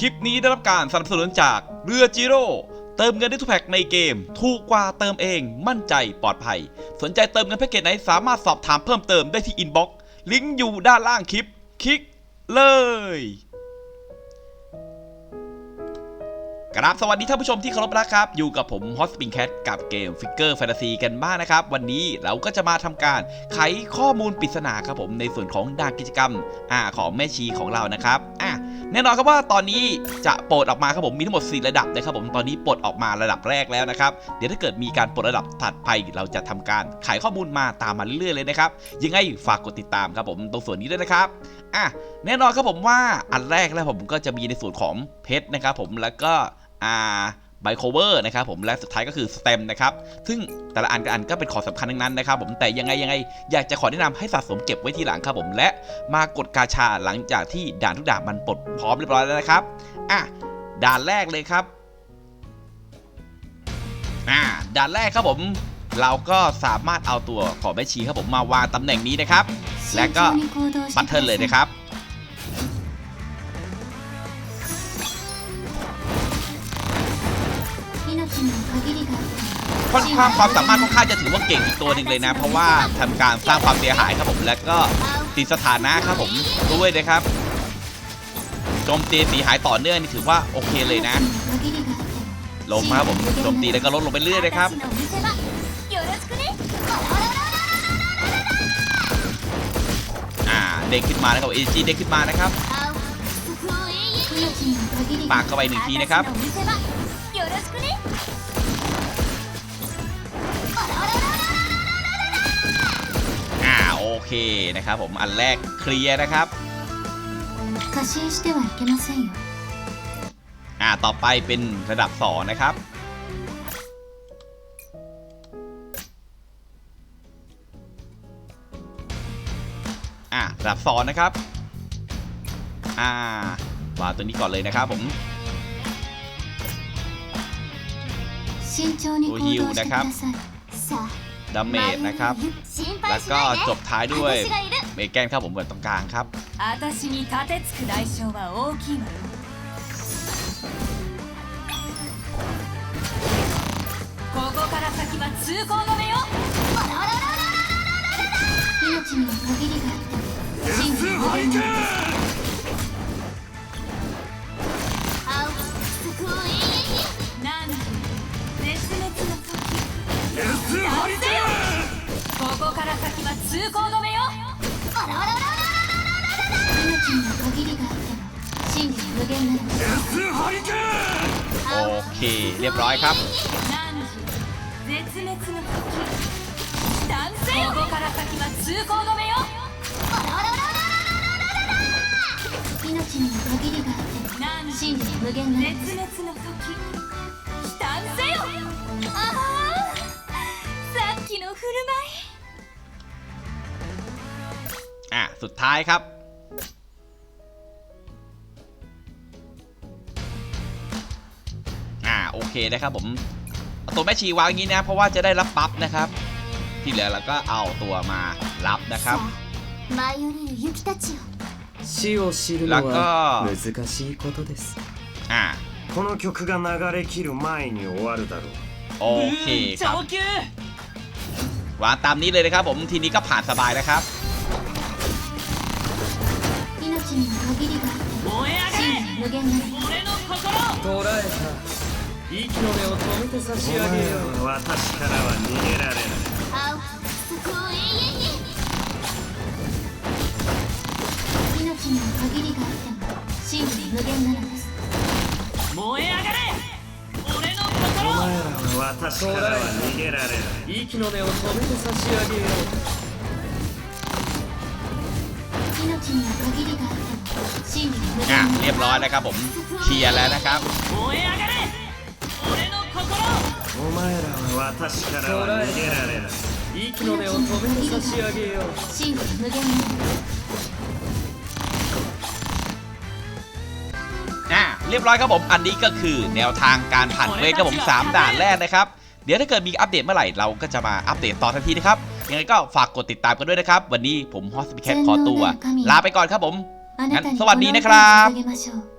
คลิปนี้ได้รับการสนับสนุนจากเรือจิโร่เติมเงินได้ทุกแพ็กในเกม ถูกกว่าเติมเองมั่นใจปลอดภัย สนใจเติมเงินแพ็กเกจไหนสามารถสอบถามเพิ่มเติมได้ที่อินบ็อกซ์ลิงก์อยู่ด้านล่างคลิป คลิกเลยกราบสวัสดีท่านผู้ชมที่เคารพนะครับ อยู่กับผมฮอสปิงแคทกับเกมฟิกเกอร์แฟนตาซีกันบ้างนะครับ วันนี้เราก็จะมาทำการไขข้อมูลปริศนาครับผมในส่วนของด่านกิจกรรมอ่าของแม่ชีของเรานะครับอะ แน่นอนครับว่าตอนนี้จะปลดออกมาครับผมมีทั้งหมด 4 ระดับนะครับผมตอนนี้ปลดออกมาระดับแรกแล้วนะครับเดี๋ยวถ้าเกิดมีการปลดระดับถัดไปเราจะทำการไขข้อมูลมาตามมาเรื่อยๆเลยนะครับยังไงฝากกดติดตามครับผมตรงส่วนนี้ด้วยนะครับอะแน่นอนครับผมว่าอันแรกแล้วผมก็จะมีในส่วนของเพชรนะครับผมแล้วก็อ่า ไบโคเวอร์นะครับผมและสุดท้ายก็คือสเต็มนะครับซึ่งแต่ละอันกับอันก็เป็นของสำคัญทั้งนั้นนะครับผมแต่ยังไงยังไงอยากจะขอแนะนำให้สะสมเก็บไว้ทีหลังครับผมและมากดกาชาหลังจากที่ด่านทุกด่านมันปลดพร้อมเรียบร้อยแล้วนะครับอะด่านแรกเลยครับอ่าด่านแรกครับผม เราก็สามารถเอาตัวของแม่ชีครับผมมาวางตำแหน่งนี้นะครับ และก็บัตเทิลเลยนะครับ ค่อนข้างความสามารถค่อนข้างจะถือว่าเก่งอีกตัวหนึ่งเลยนะ เพราะว่าทำการสร้างความเสียหายครับผมแล้วก็ติดสถานะครับผมด้วยนะครับโจมตีเสียหายต่อเนื่องนี่ถือว่าโอเคเลยนะลมครับผมโจมตีแล้วก็ลดลงไปเรื่อยนะครับอ่าเด้งขึ้นมานะครับเอจีเด้งขึ้นมานะครับปากเข้าไปหนึ่งทีนะครับ อ่าโอเคนะครับผมอันแรกเคลียร์นะครับ 過信してはいけませんよ อ่าต่อไปเป็นระดับ 2 นะครับ อ่าระดับ 2 นะครับ อ่าวางตัวนี้ก่อนเลยนะครับผม 慎重に行動してくださいさあ ดาเมจนะครับ แล้วก็จบท้ายด้วยเมแกนครับผมเหมือนตรงกลางครับ 私に盾つく代償は大きいわよここから先は通行止めよ命には限りがあって真理無限なの 通行止めよ命には限りがあっても真理無限なの โอเค เรียบร้อยครับ 何時絶滅の時断せよここから先は通行止めよ命には限りがあっても何時真理無限なの絶滅の時断せよああさっきの振るอ่ะ สุดท้ายครับ อ่าโอเคนะครับผมเอาตัวแม่ชีวางอย่างนี้นะ เพราะว่าจะได้รับบัฟนะครับ ที่เหลือเราก็เอาตัวมารับนะครับ 舞い降りる雪たちよ死を知るのラッカはー難しいことです อ่า この曲が流れ切る前に終わるだろう โอเคครับวางตามนี้เลยนะครับผมทีนี้ก็ผ่านสบายแล้วครับ 命 には限りがあっても真理無限なの捕らえた息の根を止めて差し上げよう私からは逃げられない青そこを永遠に命には限りがあっても真理無限なのです燃え上がれ俺の心お前らは私からは逃げられない息の根を止めて差し上げよう命には限りがあっても真理無 อ่ะ 限なの เรียบร้อยแล้วครับผมเคลียร์แล้วนะครับ 燃え上がれ俺の心お前らは私からは逃げられないう息の根を止めて差し上げよう真理無限なのです อ่ะเรียบร้อยครับผมอันนี้ก็คือแนวทางการผ่านเควสครับผม3ด่านแรกนะครับ เดี๋ยวถ้าเกิดมีอัปเดตเมื่อไหร่เราก็จะมาอัปเดตต่อทันทีนะครับยังไงก็ฝากกดติดตามกันด้วยนะครับ วันนี้ผมฮอสพิแคทขอตัว ลาไปก่อนครับผม あなたに งั้นสวัสดีนะครับ